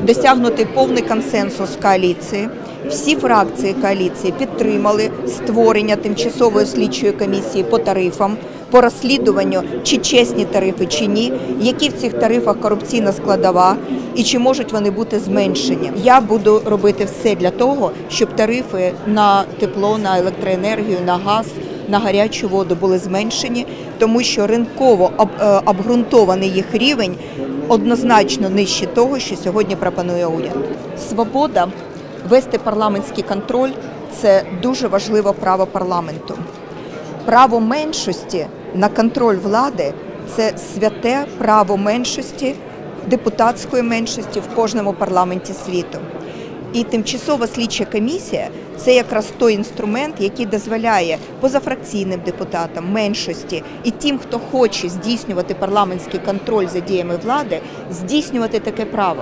Досягнутий повний консенсус коаліції. Всі фракції коаліції підтримали створення тимчасової слідчої комісії по тарифам, по розслідуванню, чи чесні тарифи, чи ні, які в цих тарифах корупційна складова і чи можуть вони бути зменшені. Я буду робити все для того, щоб тарифи на тепло, на електроенергію, на газ. На гарячу воду були зменшені, тому що ринково е, обґрунтований їх рівень однозначно нижче того, що сьогодні пропонує уряд. Свобода вести парламентський контроль це дуже важливе право парламенту. Право меншості на контроль влади це святе право меншості, депутатської меншості в кожному парламенті світу. І тимчасова слідча комісія це якраз той інструмент, який дозволяє позафракційним депутатам, меншості і тим, хто хоче здійснювати парламентський контроль за діями влади, здійснювати таке право.